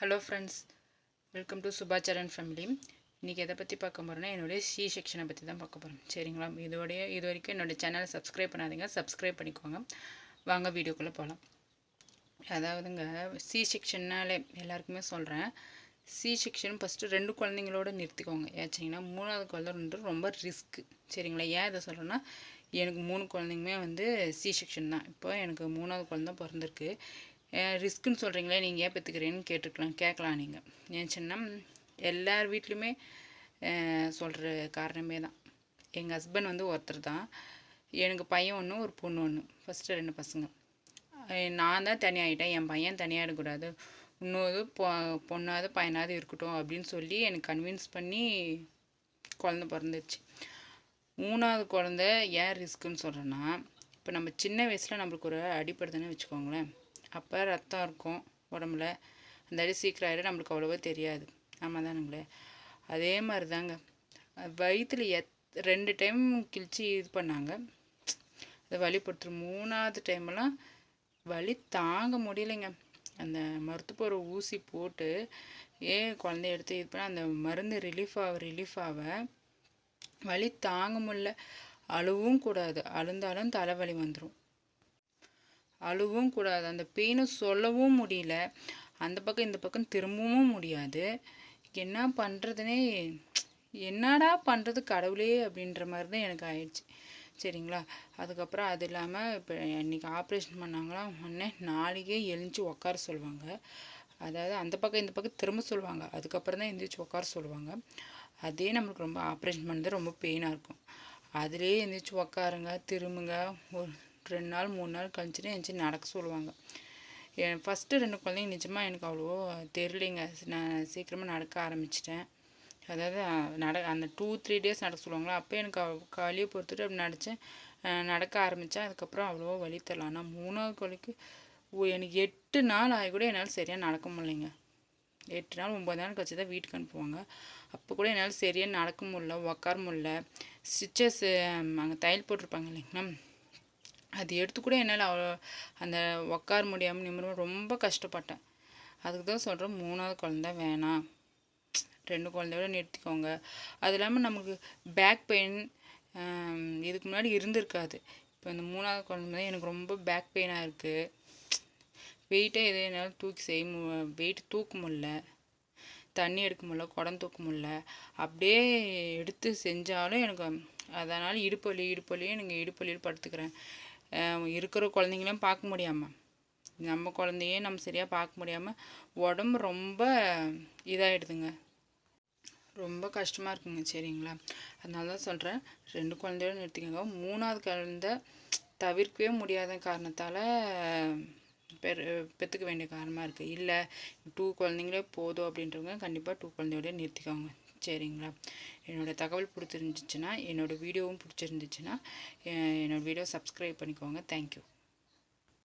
Hello friends welcome to Subhacharan family இன்றைக்கி எதை பற்றி பார்க்க போகிறோன்னா என்னுடைய சி செக்ஷனை பற்றி தான் பார்க்க போகிறோம் சரிங்களா? இதோடைய இது வரைக்கும் என்னோடய சேனலை சப்ஸ்கிரைப் பண்ணாதீங்க. சப்ஸ்கிரைப் பண்ணிக்கோங்க. வாங்க வீடியோக்குள்ளே போகலாம் அதாவதுங்க சி செக்ஷன்னாலே எல்லாருக்குமே சொல்கிறேன் சி செக்ஷன் ஃபஸ்ட்டு ரெண்டு குழந்தைங்களோட நிறுத்திக்கோங்க. ஏச்சிங்கன்னா மூணாவது குழந்தைன்றது ரொம்ப ரிஸ்க்கு சரிங்களா? ஏன் இதை சொல்கிறேன்னா எனக்கு மூணு குழந்தைங்களுமே வந்து சி செக்ஷன் தான். இப்போ எனக்கு மூணாவது குழந்தை பிறந்திருக்கு. ரிஸ்க்குன்னு சொல்கிறீங்களே நீங்கள் ஏன் பெற்றுக்கிறீங்கன்னு கேட்டுக்கலாம் கேட்கலாம் நீங்கள் ஏன் சின்ன எல்லார் வீட்லேயுமே சொல்கிற காரணமே தான். எங்கள் ஹஸ்பண்ட் வந்து ஒருத்தர் தான். எனக்கு பையன் ஒன்று ஒரு பொண்ணு ஒன்று ஃபஸ்ட்டு ரெண்டு பசங்க. நான் தான் தனியாகிட்டேன் என் பையன் தனியாகிடக்கூடாது இன்னொரு பொ பொண்ணாவது பையனாவது இருக்கட்டும் அப்படின்னு சொல்லி எனக்கு கன்வின்ஸ் பண்ணி குழந்த பிறந்துருச்சு. மூணாவது குழந்த ஏன் ரிஸ்க்குன்னு சொல்கிறேன்னா இப்போ நம்ம சின்ன வயசில் நம்மளுக்கு ஒரு அடிப்படுதுன்னு வச்சுக்கோங்களேன். அப்போ ரத்தம் இருக்கும் உடம்புல. அந்த அடி சீக்கிரம் ஆகிடும் நம்மளுக்கு அவ்வளோவா தெரியாது. ஆமாம் தானுங்களே அதே மாதிரி தாங்க வயிற்றில் எத் ரெண்டு டைம் கிழிச்சு இது பண்ணாங்க. அதை வலிப்படுத்துகிற மூணாவது டைமெல்லாம் வலி தாங்க முடியலைங்க. அந்த மருத்துவ ஊசி போட்டு ஏன் குழந்தைய எடுத்து இது பண்ண அந்த மருந்து ரிலீஃப் ஆக ரிலீஃப் ஆக வலி தாங்க முடில அழுவும் கூடாது. அழுந்தாலும் தலைவலி வந்துடும் அழுவும் கூடாது. அந்த பெயினை சொல்லவும் முடியல. அந்த பக்கம் இந்த பக்கம் திரும்பவும் முடியாது. என்ன பண்ணுறதுனே என்னடா பண்ணுறது கடவுளே அப்படின்ற மாதிரி தான் எனக்கு ஆயிடுச்சு. சரிங்களா? அதுக்கப்புறம் அது இல்லாமல் இப்போ இன்றைக்கி ஆப்ரேஷன் பண்ணாங்களா? உடனே நாளைக்கே எழுந்துச்சி உட்கார சொல்லுவாங்க. அதாவது அந்த பக்கம் இந்த பக்கம் திரும்ப சொல்லுவாங்க. அதுக்கப்புறம் தான் எழுந்திரிச்சு உட்கார சொல்லுவாங்க. அதே நம்மளுக்கு ரொம்ப ஆப்ரேஷன் பண்ணது ரொம்ப பெயினாக இருக்கும். அதுலேயே எழுந்திரிச்சு உக்காருங்க திரும்புங்க. ஒரு ரெண்டு நாள் மூணு நாள் கழிச்சுட்டு எழுந்துச்சி நடக்க சொல்லுவாங்க. என் ஃபஸ்ட்டு ரெண்டு குழந்தைங்க நிஜமாக எனக்கு அவ்வளோ தெரிலிங்க நான் சீக்கிரமாக நடக்க ஆரம்பிச்சிட்டேன். அதாவது நட அந்த டூ த்ரீ டேஸ் நடக்க சொல்லுவாங்களா? அப்போ எனக்கு வலியை பொறுத்துட்டு அப்படி நடித்தேன் நடக்க ஆரம்பித்தேன் அதுக்கப்புறம் அவ்வளோ வலி தரலாம் ஆனால் மூணாவது வலிக்கு எனக்கு எட்டு நாள் ஆகி கூட என்னால் சரியாக நடக்க முடியலைங்க. எட்டு நாள் ஒம்பது நாள் கழிச்சு தான் வீட்டுக்கு அனுப்புவாங்க. அப்போ கூட என்னால் சரியாக நடக்க முடில உக்கார முடில ஸ்டிச்சஸ் அங்கே தையல் போட்டிருப்பாங்க இல்லைங்களா? அது எடுத்து கூட என்னால் அவ்வளோ அந்த உக்கார முடியாமல் நிமிர ரொம்ப கஷ்டப்பட்டேன். அதுக்கு தான் சொல்கிறேன் மூணாவது குழந்த வேணாம். ரெண்டு குழந்தையோட நிறுத்திக்கோங்க. அது இல்லாமல் நமக்கு பேக் பெயின் இதுக்கு முன்னாடி இருந்திருக்காது. இப்போ இந்த மூணாவது குழந்தை எனக்கு ரொம்ப பேக் பெயினாக இருக்குது வெயிட்டே எதே என்னால் தூக்கி செய்ய மு வெயிட் தூக்க முடில தண்ணி எடுக்க முடில குடம் தூக்க முடில அப்படியே எடுத்து செஞ்சாலும் எனக்கு அதனால் இடுப்பலி இடுப்பலியும் எனக்கு இடுப்பலியில் படுத்துக்கிறேன். இருக்கிற குழந்தைங்களையும் பார்க்க முடியாமல் நம்ம குழந்தையே நம்ம சரியாக பார்க்க முடியாமல் உடம்பு ரொம்ப இதாகிடுதுங்க ரொம்ப கஷ்டமாக இருக்குங்க சரிங்களா? அதனால தான் சொல்கிறேன் ரெண்டு குழந்தையோட நிறுத்திக்கோங்க. மூணாவது குழந்த தவிர்க்கவே முடியாத காரணத்தால் பெரு பெற்றுக்க வேண்டிய காரணமாக இருக்குது இல்லை டூ குழந்தைங்களே போதும் அப்படின்றவங்க கண்டிப்பாக டூ குழந்தையோட நிறுத்திக்கோங்க. சரிங்களா? என்னோடய தகவல் பிடிச்சிருந்துச்சுன்னா என்னோடய வீடியோவும் பிடிச்சிருந்துச்சுன்னா என்னோடய வீடியோ சப்ஸ்கிரைப் பண்ணிக்கோங்க. தேங்க்யூ